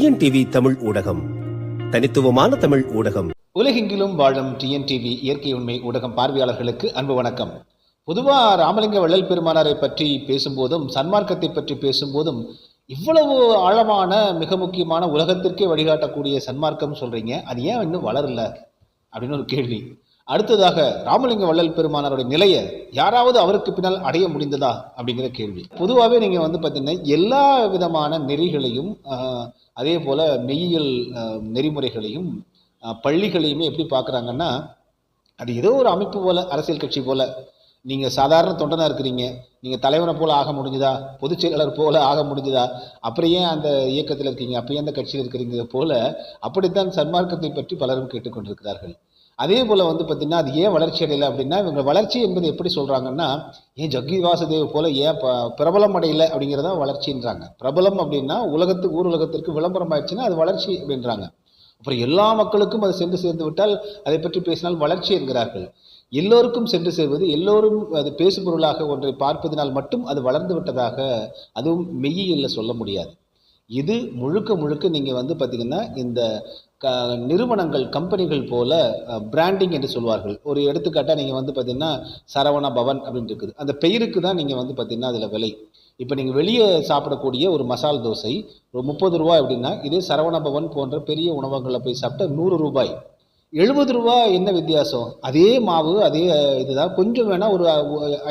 TNTV Tamil ஊடகம். தனித்துவமான தமிழ் ஊடகம். உலகெங்கிலும் வாழும் டிஎன்டிவி இயற்கை உண்மை ஊடகம் பார்வையாளர்களுக்கு அன்பு வணக்கம். பொதுவாக ராமலிங்க வள்ளல் பெருமானாரை பற்றி பேசும்போதும் சன்மார்க்கத்தை பற்றி பேசும்போதும் இவ்வளவு ஆழமான மிக முக்கியமான உலகத்திற்கே வழிகாட்டக்கூடிய சன்மார்க்கம் சொல்றீங்க. அது ஏன் இன்னும் வளரல? அப்படின்னு ஒரு கேள்வி. அடுத்ததாக ராமலிங்க வள்ளல் பெருமானாருடைய நிலையை யாராவது அவருக்கு பின்னால் அடைய முடிந்ததா? அப்படிங்கிற கேள்வி. பொதுவாகவே நீங்கள் வந்து பார்த்தீங்கன்னா எல்லா விதமான நெறிகளையும் ஆஹ், அதே போல் மெய்யியல் நெறிமுறைகளையும் பள்ளிகளையுமே எப்படி பார்க்குறாங்கன்னா அது ஏதோ ஒரு அமைப்பு போல் அரசியல் கட்சி போல். நீங்கள் சாதாரண தொண்டனாக இருக்கிறீங்க. நீங்கள் தலைவனை போல் ஆக முடிஞ்சுதா? பொதுச் செயலாளர் போல் ஆக முடிஞ்சுதா? அப்புறம் ஏன் அந்த இயக்கத்தில் இருக்கீங்க? அப்போ ஏன் அந்த கட்சியில் இருக்கிறீங்க? போல் அப்படித்தான் சன்மார்க்கத்தை பற்றி பலரும் கேட்டுக்கொண்டிருக்கிறார்கள். அதே போல் வந்து பார்த்திங்கன்னா அது ஏன் வளர்ச்சி அடையலை அப்படின்னா இவங்க வளர்ச்சி என்பது எப்படி சொல்கிறாங்கன்னா ஏன் ஜக்கி வாசுதேவ் போல் ஏன் ப பிரபலம் அடையலை அப்படிங்கிறதா வளர்ச்சின்றாங்க. பிரபலம் அப்படின்னா உலகத்துக்கு ஊர் உலகத்திற்கு விளம்பரம் ஆயிடுச்சுன்னா அது வளர்ச்சி அப்படின்றாங்க. அப்புறம் எல்லா மக்களுக்கும் அது சென்று சேர்ந்து விட்டால் அதை பற்றி பேசினால் வளர்ச்சி என்கிறார்கள். எல்லோருக்கும் சென்று சேர்வது எல்லோரும் அது பேசுபொருளாக ஒன்றை பார்ப்பதனால் மட்டும் அது வளர்ந்து விட்டதாக அதுவும் மெய்யியல்ல சொல்ல முடியாது. இது முழுக்க முழுக்க நீங்கள் வந்து பார்த்தீங்கன்னா இந்த க நிறுவனங்கள் கம்பெனிகள் போல பிராண்டிங் என்று சொல்வார்கள். ஒரு எடுத்துக்காட்டாக நீங்கள் வந்து பார்த்தீங்கன்னா சரவண பவன் அப்படின்ட்டு இருக்குது. அந்த பெயருக்கு தான் நீங்கள் வந்து பார்த்தீங்கன்னா அதில் விலை. இப்போ நீங்கள் வெளியே சாப்பிடக்கூடிய ஒரு மசால் தோசை ஒரு முப்பது ரூபா அப்படின்னா இதே சரவண பவன் போன்ற பெரிய உணவகங்களில் போய் சாப்பிட்டா நூறு ரூபாய். எழுபது ரூபா என்ன வித்தியாசம்? அதே மாவு அதே இதுதான். கொஞ்சம் வேணால் ஒரு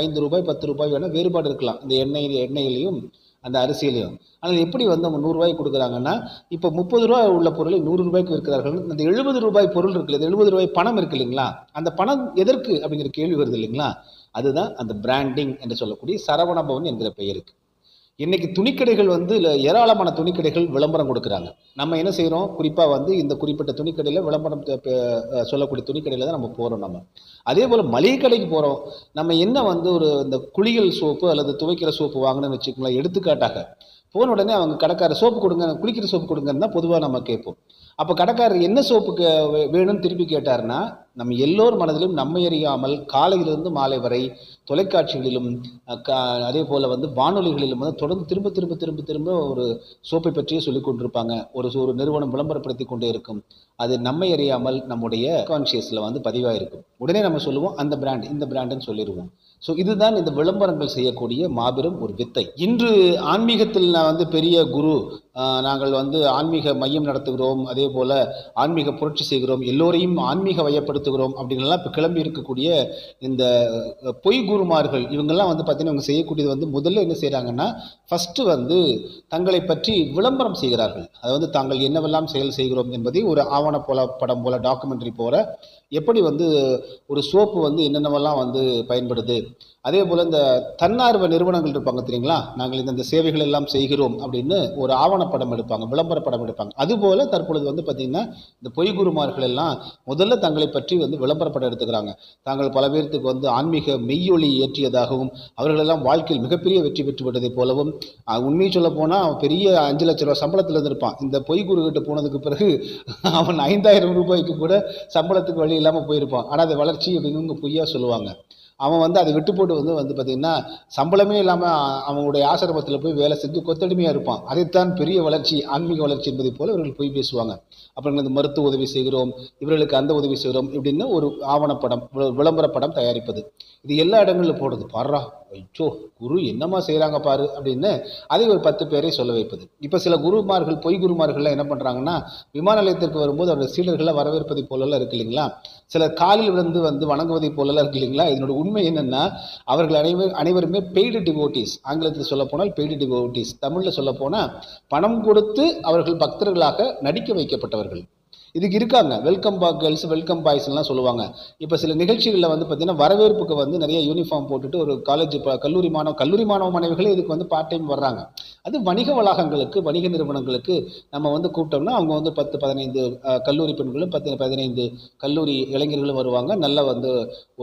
ஐந்து ரூபாய் பத்து ரூபாய் வேணால் வேறுபாடு இருக்கலாம். இந்த எண்ணெய் எண்ணெயிலையும் அந்த அரிசியிலையும். ஆனால் எப்படி வந்து அவங்க நூறுரூவாய்க்கு கொடுக்குறாங்கன்னா இப்போ முப்பது ரூபா உள்ள பொருளை நூறு ரூபாய்க்கு விற்கிறார்கள். அந்த எழுபது ரூபாய் பொருள் இருக்குது இந்த எழுபது ரூபாய் பணம் இருக்கு இல்லைங்களா? அந்த பணம் எதற்கு அப்படிங்கிற கேள்வி வருது இல்லைங்களா? அதுதான் அந்த பிராண்டிங் என்று சொல்லக்கூடிய சரவணபவன் என்கிற பெயருக்கு. இன்னைக்கு துணிக்கடைகள் வந்து ஏராளமான துணிக்கடைகள் விளம்பரம் கொடுக்குறாங்க. நம்ம என்ன செய்கிறோம் குறிப்பாக வந்து இந்த குறிப்பிட்ட துணிக்கடையில் விளம்பரம் சொல்லக்கூடிய துணிக்கடையில் தான் நம்ம போகிறோம் நம்ம. அதே போல் மளிகை கடைக்கு போகிறோம் நம்ம என்ன வந்து ஒரு இந்த குளியல் சோப்பு அல்லது துவைக்கிற சோப்பு வாங்கணும்னு வச்சுக்கோங்களேன் எடுத்துக்காட்டாக போன உடனே அவங்க கடைக்காரர் சோப்பு கொடுங்க குளிக்கிற சோப்பு கொடுங்கன்னு தான் பொதுவாக நம்ம கேட்போம். அப்போ கடைக்காரர் என்ன சோப்புக்கு வே- வேணும்னு திருப்பி கேட்டாருன்னா நம்ம எல்லோர் மனதிலும் நம்மை அறியாமல் காலையிலிருந்து மாலை வரை தொலைக்காட்சிகளிலும் கா- அதே போல் வந்து வானொலிகளிலும் வந்து தொடர்ந்து திரும்ப திரும்ப திரும்ப திரும்ப ஒரு சோப்பை பற்றியே சொல்லிக் கொண்டிருப்பாங்க. ஒரு ஒரு நிறுவனம் விளம்பரப்படுத்தி கொண்டே இருக்கும். அது நம்மை அறியாமல் நம்முடைய கான்சியஸில் வந்து பதிவாக இருக்கும் உடனே நம்ம சொல்லுவோம் அந்த பிராண்ட் இந்த பிராண்டுன்னு சொல்லிடுவோம். ஸோ இதுதான் இந்த விளம்பரங்கள் செய்யக்கூடிய மாபெரும் ஒரு வித்தை. இன்று ஆன்மீகத்தில் நான் வந்து பெரிய குரு நாங்கள் வந்து ஆன்மீக மையம் நடத்துகிறோம் அதே போல் ஆன்மீக புரட்சி செய்கிறோம் எல்லோரையும் ஆன்மீக வயப்படுத்துகிறோம் அப்படின்லாம் இப்போ கிளம்பி இருக்கக்கூடிய இந்த பொய் குருமார்கள் இவங்கெல்லாம் வந்து பார்த்தீங்கன்னா இவங்க செய்யக்கூடியது வந்து முதல்ல என்ன செய்கிறாங்கன்னா ஃபஸ்ட்டு வந்து தங்களை பற்றி விளம்பரம் செய்கிறார்கள். அது வந்து தாங்கள் என்னவெல்லாம் செயல் செய்கிறோம் என்பதை ஒரு ஆவண போல படம் போல டாக்குமெண்ட்ரி போல எப்படி வந்து ஒரு சோப்பு வந்து என்னென்னவெல்லாம் வந்து பயன்படுது அதே போல் இந்த தன்னார்வ நிறுவனங்கள் இருப்பாங்க தெரியுங்களா? நாங்கள் இந்த சேவைகள் எல்லாம் செய்கிறோம் அப்படின்னு ஒரு ஆவணப்படம் எடுப்பாங்க விளம்பர படம் எடுப்பாங்க. அதுபோல் தற்பொழுது வந்து பார்த்திங்கன்னா இந்த பொய் குருமார்கள் எல்லாம் முதல்ல தங்களை பற்றி வந்து விளம்பரப்படம் எடுத்துக்கிறாங்க. தாங்கள் பல பேர்த்துக்கு வந்து ஆன்மீக மெய்யொலி ஏற்றியதாகவும் அவர்களெல்லாம் வாழ்க்கையில் மிகப்பெரிய வெற்றி பெற்று விட்டதைப் போலவும் உண்மையை சொல்ல போனால் பெரிய அஞ்சு லட்ச ரூபா சம்பளத்தில் இருந்திருப்பான். இந்த பொய் குரு போனதுக்கு பிறகு அவன் ஐந்தாயிரம் ரூபாய்க்கு கூட சம்பளத்துக்கு வழி இல்லாமல் போயிருப்பான். ஆனால் அது வளர்ச்சி அப்படின்னு பொய்யா சொல்லுவாங்க. அவன் வந்து அதை விட்டு போட்டு வந்து வந்து பார்த்திங்கன்னா சம்பளமே இல்லாமல் அவங்களுடைய ஆசிரமத்தில் போய் வேலை செஞ்சு கொத்தடிமையாக இருப்பான். அதைத்தான் பெரிய வளர்ச்சி ஆன்மீக வளர்ச்சி என்பதை போல இவர்கள் போய் பேசுவாங்க. அப்புறம் இந்த மருத்துவ உதவி செய்கிறோம் இவர்களுக்கு அந்த உதவி செய்கிறோம் இப்படின்னு ஒரு ஆவணப்படம் விளம்பர படம் தயாரிப்பது. இது எல்லா இடங்களிலும் போடுது பாடுறா ஐயோ குரு என்னம்மா செய்கிறாங்க பாரு அப்படின்னு அதை ஒரு பத்து பேரை சொல்ல வைப்பது. இப்போ சில குருமார்கள் பொய் குருமார்கள்லாம் என்ன பண்ணுறாங்கன்னா விமான நிலையத்திற்கு வரும்போது அவருடைய சீடர்களை வரவேற்பதை போலலாம் இருக்கு இல்லைங்களா? சிலர் காலில் விழுந்து வந்து வணங்குவதை போலலாம் இருக்கு இல்லைங்களா? இதனோட உண்மை என்னென்னா அவர்கள் அனைவர் அனைவருமே பெய்டு டிவோட்டிஸ் ஆங்கிலத்தில் சொல்ல போனால் பெய்டு டிவோட்டிஸ் தமிழில் சொல்ல போனால் பணம் கொடுத்து அவர்கள் பக்தர்களாக நடிக்க வைக்கப்பட்டவர்கள். இதுக்கு இருக்காங்க. வெல்கம் பா கேர்ள்ஸ் வெல்கம் பாய்ஸ்லாம் சொல்லுவாங்க. இப்போ சில நிகழ்ச்சிகளில் வந்து பார்த்தீங்கன்னா வரவேற்புக்கு வந்து நிறைய யூனிஃபார்ம் போட்டுட்டு ஒரு காலேஜ் இப்போ கல்லூரி மாணவ கல்லூரி மாணவ மாணவிகளே இதுக்கு வந்து பார்ட் டைம் வர்றாங்க. அது வணிக வளாகங்களுக்கு வணிக நிறுவனங்களுக்கு நம்ம வந்து கூப்பிட்டோம்னா அவங்க வந்து பத்து பதினைந்து கல்லூரி பெண்களும் பத்து பதினைந்து கல்லூரி இளைஞர்களும் வருவாங்க. நல்ல வந்து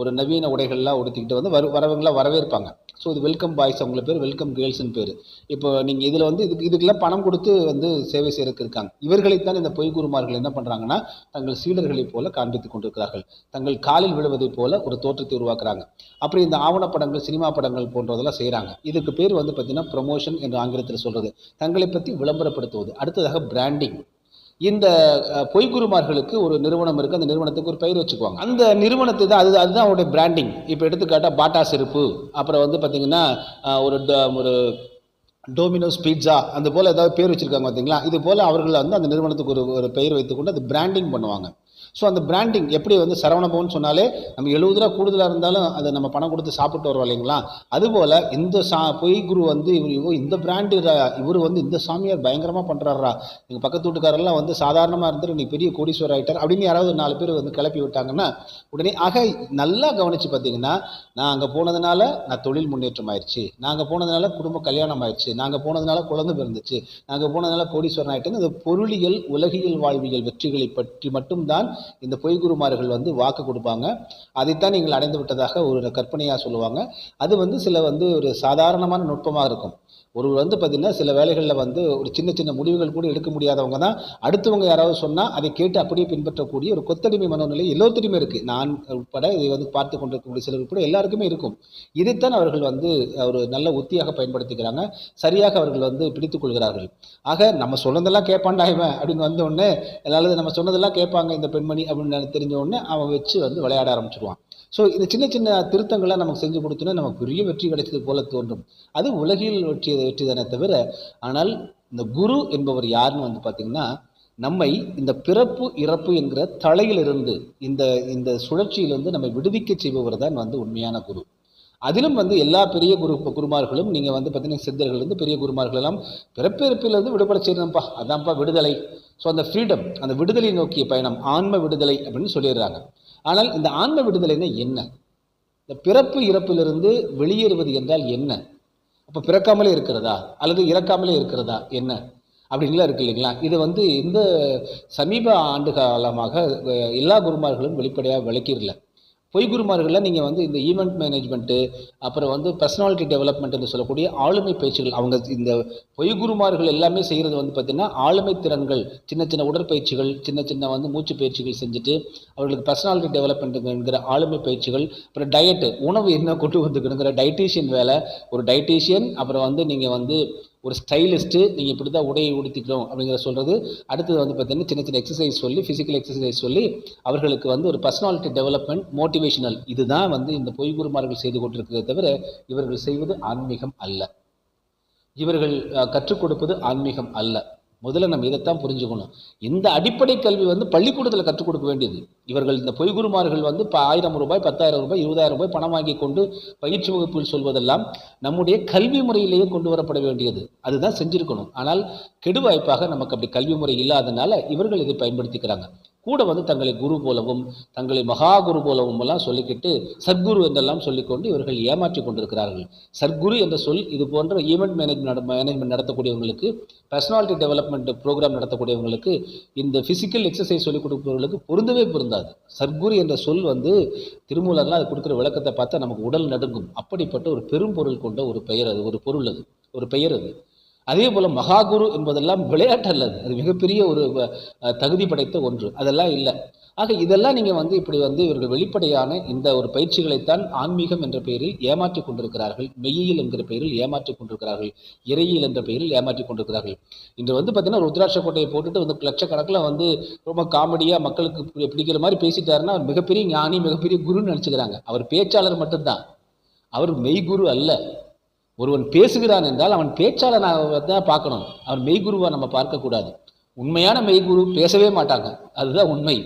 ஒரு நவீன உடைகள்லாம் உடுத்திக்கிட்டு வந்து வரு வரவங்களாம் வரவேற்பாங்க. ஸோ இது வெல்கம் பாய்ஸ் அவங்கள பேர் வெல்கம் கேர்ள்ஸ்னு பேர். இப்போ நீங்கள் இதில் வந்து இதுக்கு இதுக்கெல்லாம் பணம் கொடுத்து வந்து சேவை செய்யறதுக்கு இருக்காங்க. இவர்களைத்தான் இந்த பொய்குருமார்கள் என்ன பண்ணுறாங்கன்னா தங்கள் சீடர்களைப் போல காண்பித்துக் கொண்டிருக்கிறார்கள். தங்கள் காலில் விழுவதைப் போல ஒரு தோற்றத்தை உருவாக்குறாங்க. அப்புறம் இந்த ஆவணப்படங்கள் சினிமா படங்கள் போன்றதெல்லாம் செய்கிறாங்க இதுக்கு பேர் வந்து பார்த்தீங்கன்னா ப்ரொமோஷன் என்ற ஆங்கிலத்தில் சொல்கிறது தங்களை பற்றி விளம்பரப்படுத்துவது. அடுத்ததாக பிராண்டிங் இந்த பொய்குருமார்களுக்கு ஒரு நிறுவனம் இருக்குது அந்த நிறுவனத்துக்கு ஒரு பெயர் வச்சுக்குவாங்க. அந்த நிறுவனத்தை தான் அது அதுதான் அவருடைய பிராண்டிங் இப்போ எடுத்துக்காட்டால் பாட்டா செருப்பு. அப்புறம் வந்து பார்த்தீங்கன்னா ஒரு ஒரு டோமினோஸ் பீட்சா அந்த போல் ஏதாவது பேர் வச்சுருக்காங்க பார்த்தீங்களா இது போல் அவர்கள் வந்து அந்த நிறுவனத்துக்கு ஒரு ஒரு பெயர் வைத்துக்கொண்டு அது பிராண்டிங் பண்ணுவாங்க. ஸோ அந்த பிராண்டிங் எப்படி வந்து சரவணபவன் சொன்னாலே நம்ம எழுபது ரூபா கூடுதலாக இருந்தாலும் அதை நம்ம பணம் கொடுத்து சாப்பிட்டு வருவோம் இல்லைங்களா? அதுபோல் இந்த சா பொய் குரு வந்து இவர் இவோ இந்த பிராண்டு இவர் வந்து இந்த சாமியார் பயங்கரமாக பண்ணுறாரா எங்கள் பக்கத்து வீட்டுக்காரெல்லாம் வந்து சாதாரணமாக இருந்துட்டு நீ பெரிய கோடீஸ்வரர் ஆகிட்டார் அப்படின்னு யாராவது நாலு பேர் வந்து கிளப்பி விட்டாங்கன்னா உடனே ஆக நல்லா கவனித்து பார்த்தீங்கன்னா நான் அங்கே போனதுனால நான் தொழில் முன்னேற்றம் ஆயிடுச்சு. நாங்கள் போனதுனால குடும்ப கல்யாணம் ஆயிடுச்சு. நாங்கள் போனதுனால குழந்தை பிறந்துச்சு. நாங்கள் போனதுனால கோடீஸ்வரன் ஆகிட்டேன்னு இந்த பொருளியல் உலகியல் வாழ்வியல் வெற்றிகளை பற்றி மட்டும்தான் இந்த பொய்குருமார்கள் வந்து வாக்கு கொடுப்பாங்க. அதைத்தான் நீங்கள் அடைந்து விட்டதாக ஒரு கற்பனையாக சொல்லுவாங்க. அது வந்து சில வந்து ஒரு சாதாரணமான நுட்பமாக இருக்கும். ஒரு வந்து பார்த்திங்கன்னா சில வேலைகளில் வந்து ஒரு சின்ன சின்ன முடிவுகள் கூட எடுக்க முடியாதவங்க தான். அடுத்தவங்க யாராவது சொன்னால் அதை கேட்டு அப்படியே பின்பற்றக்கூடிய ஒரு கொத்தடிமை மனோநிலை எல்லோருத்தையுமே இருக்குது நான் உட்பட இதை வந்து பார்த்து கொண்டிருக்கக்கூடிய சிலர் உட்பட எல்லாருக்குமே இருக்கும். இதைத்தான் அவர்கள் வந்து ஒரு நல்ல உத்தியாக பயன்படுத்திக்கிறாங்க. சரியாக அவர்கள் வந்து பிடித்துக் கொள்கிறார்கள். ஆக நம்ம சொன்னதெல்லாம் கேட்பான்டா இவன் அப்படின்னு வந்தோடனே அல்லது நம்ம சொன்னதெல்லாம் கேட்பாங்க இந்த பெண்மணி அப்படின்னு தெரிஞ்ச உடனே அவன் வச்சு வந்து விளையாட ஆரம்பிச்சிடுவான் ஸோ இந்த சின்ன சின்ன திருத்தங்களை நமக்கு செஞ்சு கொடுத்தோன்னா நமக்கு பெரிய வெற்றி கிடைச்சது போல தோன்றும். அது உலகில் வெற்றி வெற்றிதானே தவிர ஆனால் இந்த குரு என்பவர் யாருன்னு வந்து பார்த்தீங்கன்னா நம்மை இந்த பிறப்பு இறப்பு என்கிற தலையிலிருந்து இந்த இந்த சுழற்சியிலிருந்து நம்மை விடுவிக்க செய்பவர் தான் வந்து உண்மையான குரு. அதிலும் வந்து எல்லா பெரிய குரு குருமார்களும் நீங்கள் வந்து பார்த்தீங்கன்னா சித்தர்கள் இருந்து பெரிய குருமார்கள் எல்லாம் பிறப்பிறப்பிலிருந்து விடுபட செய்யணும்ப்பா அதான்ப்பா விடுதலை. ஸோ அந்த ஃப்ரீடம் அந்த விடுதலை நோக்கிய பயணம் ஆன்ம விடுதலை அப்படின்னு சொல்லிடுறாங்க. ஆனால் இந்த ஆன்ம விடுதலைன்னா என்ன? இந்த பிறப்பு இறப்பிலிருந்து வெளியேறுவது என்றால் என்ன? அப்போ பிறக்காமலே இருக்கிறதா? அல்லது இறக்காமலே இருக்கிறதா? என்ன? அப்படின்லாம் இருக்கு இல்லைங்களா? இது வந்து இந்த சமீப ஆண்டு காலமாக எல்லா குருமார்களும் வெளிப்படையாக விளக்கிடல. பொய் குருமார்களில் நீங்கள் வந்து இந்த ஈவெண்ட் மேனேஜ்மெண்ட்டு அப்புறம் வந்து பர்சனாலிட்டி டெவலப்மெண்ட் என்று சொல்லக்கூடிய ஆளுமை பேச்சுகள் அவங்க இந்த பொய் குருமார்கள் எல்லாமே செய்கிறது வந்து பார்த்திங்கன்னா ஆளுமை திறன்கள் சின்ன சின்ன உடற்பயிற்சிகள் சின்ன சின்ன வந்து மூச்சு பயிற்சிகள் செஞ்சுட்டு அவர்களுக்கு பர்சனாலிட்டி டெவலப்மெண்ட் என்கிற ஆளுமை பயிற்சிகள் அப்புறம் டயட்டு உணவு என்ன கொண்டு வந்துக்கணுங்கிற டயட்டீஷியன் வேலை ஒரு டயட்டீஷியன் அப்புறம் வந்து நீங்கள் வந்து ஒரு ஸ்டைலிஸ்ட்டு நீங்கள் இப்படி தான் உடையை உடுத்திக்கணும் அப்படிங்கிறத சொல்கிறது அடுத்தது வந்து பார்த்தீங்கன்னா சின்ன சின்ன எக்ஸசைஸ் சொல்லி ஃபிசிக்கல் எக்ஸசைஸ் சொல்லி அவர்களுக்கு வந்து ஒரு பர்சனாலிட்டி டெவலப்மெண்ட் மோட்டிவேஷனல் இதுதான் வந்து இந்த பொய்குருமார்கள் செய்து கொண்டிருக்கிறத தவிர இவர்கள் செய்வது ஆன்மீகம் அல்ல. இவர்கள் கற்றுக் கொடுப்பது ஆன்மீகம் அல்ல. முதல்ல நம்ம இதைத்தான் புரிஞ்சுக்கணும். இந்த அடிப்படை கல்வி வந்து பள்ளிக்கூடத்தில் கற்றுக் கொடுக்க வேண்டியது. இவர்கள் இந்த பொய்குருமார்கள் வந்து இப்போ ஆயிரம் ரூபாய் பத்தாயிரம் ரூபாய் இருபதாயிரம் ரூபாய் பணம் வாங்கி கொண்டு பயிற்சி வகுப்பில் சொல்வதெல்லாம் நம்முடைய கல்வி முறையிலேயே கொண்டு வரப்பட வேண்டியது. அதுதான் செஞ்சிருக்கணும். ஆனால் கெடுவாய்ப்பாக நமக்கு அப்படி கல்வி முறை இல்லாதனால இவர்கள் இதை பயன்படுத்திக்கிறாங்க. கூட வந்து தங்களை குரு போலவும் தங்களை மகா குரு போலவும் எல்லாம் சொல்லிக்கிட்டு சத்குரு என்றெல்லாம் சொல்லிக்கொண்டு இவர்கள் ஏமாற்றி கொண்டிருக்கிறார்கள். சத்குரு என்ற சொல் இது போன்ற ஈவெண்ட் மேனேஜ்மெண்ட் மேனேஜ்மெண்ட் நடத்தக்கூடியவங்களுக்கு பர்சனாலிட்டி டெவலப்மெண்ட் ப்ரோக்ராம் நடத்தக்கூடியவங்களுக்கு இந்த ஃபிசிக்கல் எக்ஸசைஸ் சொல்லிக் கொடுப்பவர்களுக்கு பொருந்தவே பொருந்தாது. சத்குரு என்ற சொல் வந்து திருமூலர்லாம் அது கொடுக்குற விளக்கத்தை பார்த்தா நமக்கு உடல் நடுங்கும். அப்படிப்பட்ட ஒரு பெரும் பொருள் கொண்ட ஒரு பெயர் அது ஒரு பொருள் அது ஒரு பெயர் அது. அதே போல் மகாகுரு என்பதெல்லாம் விளையாட்டு அல்லது அது. மிகப்பெரிய ஒரு தகுதி படைத்த ஒன்று. அதெல்லாம் இல்லை. ஆக இதெல்லாம் நீங்கள் வந்து இப்படி வந்து இவர்கள் வெளிப்படையான இந்த ஒரு பயிற்சிகளைத்தான் ஆன்மீகம் என்ற பெயரில் ஏமாற்றி கொண்டிருக்கிறார்கள். மெய்யியல் என்கிற பெயரில் ஏமாற்றி கொண்டிருக்கிறார்கள். இறையியல் என்ற பெயரில் ஏமாற்றி கொண்டிருக்கிறார்கள். இன்று வந்து பார்த்தீங்கன்னா ருத்ராட்ச கோட்டையை போட்டுட்டு வந்து லட்சக்கணக்கில் வந்து ரொம்ப காமெடியாக மக்களுக்கு பிடிக்கிற மாதிரி பேசிட்டாருன்னா அவர் மிகப்பெரிய ஞானி மிகப்பெரிய குருன்னு நினச்சிக்கிறாங்க. அவர் பேச்சாளர் மட்டும்தான். அவர் மெய்குரு அல்ல. ஒருவன் பேசுகிறான் என்றால் அவன் பேச்சாளனாக தான் பார்க்கணும். அவன் மெய்குருவாக நம்ம பார்க்கக்கூடாது. உண்மையான மெய்குரு பேசவே மாட்டாங்க. அதுதான் உண்மை.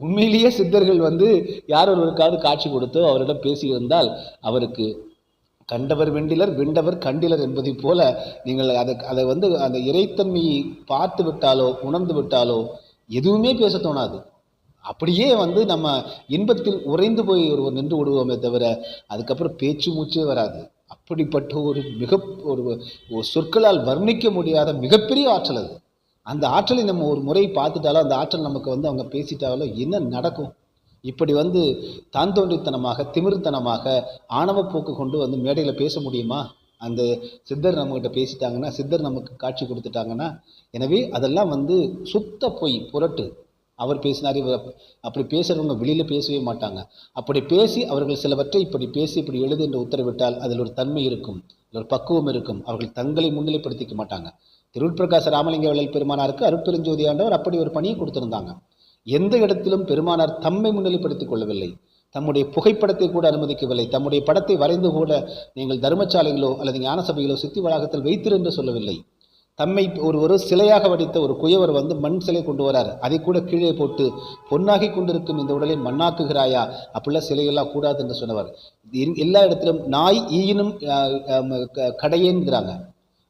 உண்மையிலேயே சித்தர்கள் வந்து யார் ஒருவருக்காவது காட்சி கொடுத்தோ அவரிடம் பேசியிருந்தால் அவருக்கு கண்டவர் வெண்டிலர் வெண்டவர் கண்டிலர் என்பதைப் போல நீங்கள் அதை அதை வந்து அந்த இறைத்தன்மையை பார்த்து விட்டாலோ உணர்ந்து விட்டாலோ எதுவுமே பேச தோணாது. அப்படியே வந்து நம்ம இன்பத்தில் உறைந்து போய் ஒருவர் நின்று விடுவோமே தவிர அதுக்கப்புறம் பேச்சு மூச்சே வராது. அப்படிப்பட்ட ஒரு மிக ஒரு ஒரு சொற்களால் வர்ணிக்க முடியாத மிகப்பெரிய ஆற்றல் அது. அந்த ஆற்றலை நம்ம ஒரு முறை பார்த்துட்டாலோ அந்த ஆற்றல் நமக்கு வந்து அவங்க பேசிட்டாலோ என்ன நடக்கும்? இப்படி வந்து தான் தோன்றித்தனமாக திமிர்த்தனமாக ஆணவப்போக்கு கொண்டு வந்து மேடையில் பேச முடியுமா? அந்த சித்தர் நம்மகிட்ட பேசிட்டாங்கன்னா சித்தர் நமக்கு காட்சி கொடுத்துட்டாங்கன்னா எனவே அதெல்லாம் வந்து சுத்த பொய் புரட்டு. அவர் பேசினார் இவர் அப்படி பேசுகிறவங்க வெளியில் பேசவே மாட்டாங்க. அப்படி பேசி அவர்கள் சிலவற்றை இப்படி பேசி இப்படி எழுது என்று உத்தரவிட்டால் அதில் ஒரு தன்மை இருக்கும் அதில் ஒரு பக்குவம் இருக்கும். அவர்கள் தங்களை முன்னிலைப்படுத்திக்க மாட்டாங்க. திருவிற்பிரகாச ராமலிங்க வள்ளல் பெருமானாருக்கு அருட்பெருஞ்சோதி ஆண்டவர் அப்படி ஒரு பணியை கொடுத்திருந்தாங்க. எந்த இடத்திலும் பெருமானார் தம்மை முன்னிலைப்படுத்திக் கொள்ளவில்லை. தம்முடைய புகைப்படத்தை கூட அனுமதிக்கவில்லை. தம்முடைய படத்தை வரைந்து கூட நீங்கள் தர்மசாலைகளோ அல்லது ஞான சபைகளோ சித்தி வளாகத்தில் வைத்திரு என்று சொல்லவில்லை. தம்மை ஒரு ஒரு சிலையாக வடித்த ஒரு குயவர் வந்து மண் சிலை கொண்டு வரார். அதை கூட கீழே போட்டு பொன்னாகி கொண்டிருக்கும் இந்த உடலை மண்ணாக்குகிறாயா அப்படிலாம் சிலையெல்லாம் கூடாது என்று சொன்னவர். எல்லா இடத்திலும் நாய் ஈயினும் கடையேன்கிறாங்க கடையேங்கிறாங்க.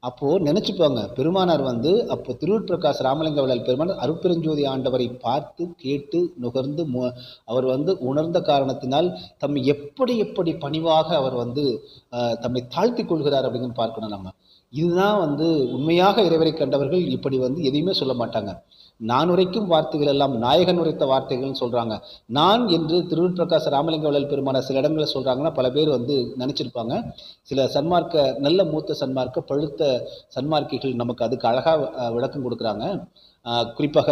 அப்போது நினச்சிப்பாங்க பெருமானார் வந்து அப்போ திருவிற்பிரகாஷ் ராமலிங்க வள்ளல் பெருமானார் அருப்பெருஞ்சோதி ஆண்டவரை பார்த்து கேட்டு நுகர்ந்து மு- அவர் வந்து உணர்ந்த காரணத்தினால் தம்மை எப்படி எப்படி பணிவாக அவர் வந்து தம்மை தாழ்த்தி கொள்கிறார் அப்படின்னு பார்க்கணும் நம்ம. இதுதான் வந்து உண்மையாக இறைவரை கண்டவர்கள் இப்படி வந்து எதையுமே சொல்ல மாட்டாங்க. நான் உரைக்கும் வார்த்தைகள் எல்லாம் நாயகன் உரைத்த வார்த்தைகள்னு சொல்றாங்க. நான் என்று திருவிற்பிரகாச ராமலிங்க வள்ளல் பெருமான சில இடங்களில் சொல்றாங்கன்னா பல பேர் வந்து நினைச்சிருப்பாங்க. சில சன்மார்க்க நல்ல மூத்த சன்மார்க்க பழுத்த சன்மார்க்கிகள் நமக்கு அதுக்கு அழகாக விளக்கம் கொடுக்குறாங்க. குறிப்பாக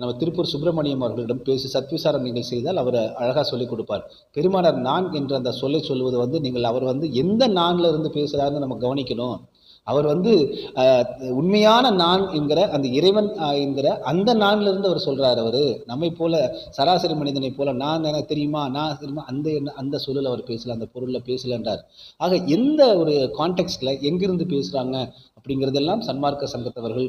நம்ம திருப்பூர் சுப்பிரமணியம் அவர்களிடம் பேசி சத்விசாரம் நீங்கள் செய்தால் அவர் அழகாக சொல்லிக் கொடுப்பார். பெருமானார் நான் என்ற அந்த சொல்லை சொல்வது வந்து நீங்கள் அவர் வந்து எந்த நான்ல இருந்து பேசுகிறாருன்னு நம்ம கவனிக்கணும். அவர் வந்து உண்மையான நான் என்கிற அந்த இறைவன் என்கிற அந்த நான்ல இருந்து அவர் சொல்றாரு அவரு. நம்மை போல சராசரி மனிதனை போல நான் எனக்கு தெரியுமா நான் தெரியுமா? அந்த என்ன அந்த சொல்லில் அவர் பேசல அந்த பொருளில் பேசலன்றார். ஆக எந்த ஒரு கான்டெக்ட்ல எங்கிருந்து பேசுறாங்க அப்படிங்கிறதெல்லாம் சன்மார்க்க சங்கத்தவர்கள்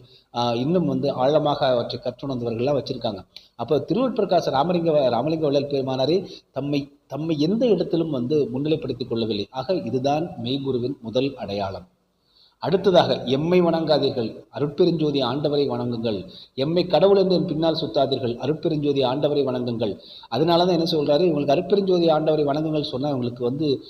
இன்னும் வந்து ஆழமாக அவற்றை கற்றுணர்ந்தவர்கள்லாம் வச்சிருக்காங்க. அப்போ திருவட்பிரகாச ராமலிங்க ராமலிங்க வள்ளல் பெருமானாரே தம்மை தம்மை எந்த இடத்திலும் வந்து முன்னிலைப்படுத்திக் கொள்ளவில்லை. ஆக இதுதான் மெய்குருவின் முதல் அடையாளம். அடுத்ததாக எம்மை வணங்காதீர்கள். அருட்பெருஞ்சோதி ஆண்டவரை வணங்குங்கள். எம்மை கடவுள் என்று என் பின்னால் சுத்தாதீர்கள். அருட்பெருஞ்சோதி ஆண்டவரை வணங்குங்கள். அதனால தான் என்ன சொல்கிறாரு இவங்களுக்கு அருட்பெருஞ்சோதி ஆண்டவரை வணங்குங்கள் சொன்னால் இவங்களுக்கு வந்து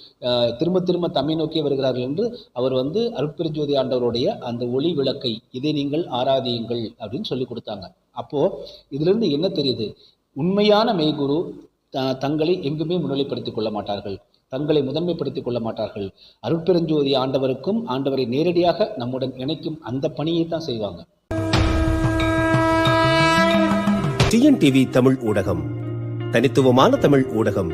திரும்ப திரும்ப தம்மை நோக்கி வருகிறார்கள் என்று அவர் வந்து அருட்பெருஞ்சோதி ஆண்டவருடைய அந்த ஒளி விளக்கை இதை நீங்கள் ஆராதியுங்கள் அப்படின்னு சொல்லி கொடுத்தாங்க. அப்போது இதிலிருந்து என்ன தெரியுது? உண்மையான மெய்குரு த- தங்களை எங்குமே முன்னிலைப்படுத்திக் கொள்ள மாட்டார்கள். தங்களை முதன்மைப்படுத்திக் கொள்ள மாட்டார்கள். அருட்பெருஞ்சோதி ஆண்டவருக்கும் ஆண்டவரை நேரடியாக நம்முடன் இணைக்கும் அந்த பணியை தான் செய்வாங்க. டிஎன்டிவி தமிழ் ஊடகம். தனித்துவமான தமிழ் ஊடகம்.